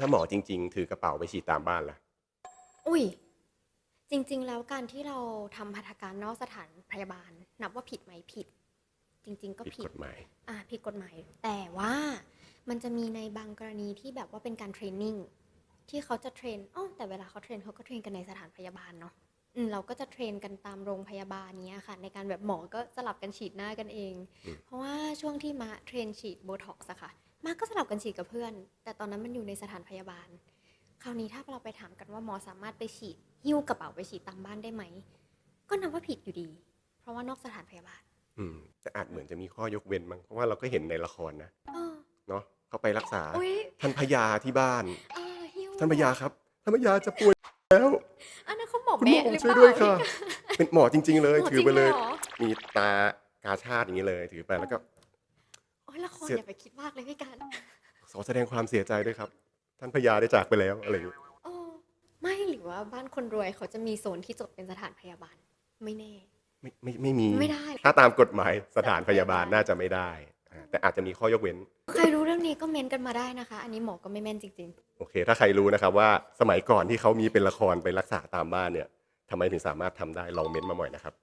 ถ้าหมอจริง ๆ ถือกระเป๋าไปฉีดตามบ้านล่ะ อุ้ย จริง ๆ แล้วการที่เราทำหัตถการนอกสถานพยาบาล นับว่าผิดไหมผิด จริง ๆ ก็ผิดผิด กฎหมาย อ่าผิดกฎหมาย แต่ว่ามันจะมีในบางกรณีที่แบบว่าเป็นการเทรนนิ่งที่เขาจะเทรนอ๋อแต่เวลาเขาเทรนเขาก็เทรนกันในสถานพยาบาลเนาะอืมเราก็จะเทรนกันตามโรงพยาบาลเนี้ยค่ะ ในการแบบหมอก็สลับกันฉีดหน้ากันเอง อืม เพราะว่าช่วงที่มาเทรนฉีดโบท็อกซ์อะค่ะ มาก็สลับกันฉีดกับเพื่อน แต่ตอนนั้นมันอยู่ในสถานพยาบาล คราวนี้ถ้าเราไปถามกันว่าหมอสามารถไปฉีดหิ้วกระเป๋าไปฉีดตามบ้านได้ไหม ก็นับว่าผิดอยู่ดี เพราะว่านอกสถานพยาบาล อืมแต่อาจเหมือนจะมีข้อยกเว้นมั้งเพราะว่าเราก็เห็นในละครนะเออเนาะเขาไปรักษาอุ้ยท่านพญาที่บ้าน เออหิ้วท่านพญาครับท่านพญาจะป่วยแล้วอันนั้นเขาหมอคุณหมแม่อหรือช่วยเปล่าด้วยค่ะ เป็นหมอจริง ๆ เลย หมอถือไปเลย จริงเหรอมีตากาชาติอย่างนี้เลย ถือไปแล้วก็โอ้ยละ ครเสีย อย่าไปคิดมากเลยพี่การขอแสดงความเสียใจด้วยครับ ท่านพญาได้จากไปแล้วอะไรอย่างนี้โอ้ไม่หรือว่าบ้านคนรวยเขาจะมีโซนที่จดเป็นสถานพยาบาล ไม่แน่ ไม่ไม่ไม่มี ไม่ได้ ถ้าตามกฎหมายสถานพยาบาลน่าจะไม่ได้อ่าแต่อาจจะมีข้อยกเว้น ใครรู้เรื่องนี้ก็เมนต์กันมาได้นะคะ อันนี้หมอก็ไม่แม่นจริง โอเค ถ้าใครรู้นะครับว่าสมัยก่อนที่เขามีเป็นละครไปรักษาตามบ้านเนี่ยทำไมถึงสามารถทำได้ลองเม้นต์มาหน่อยนะครับ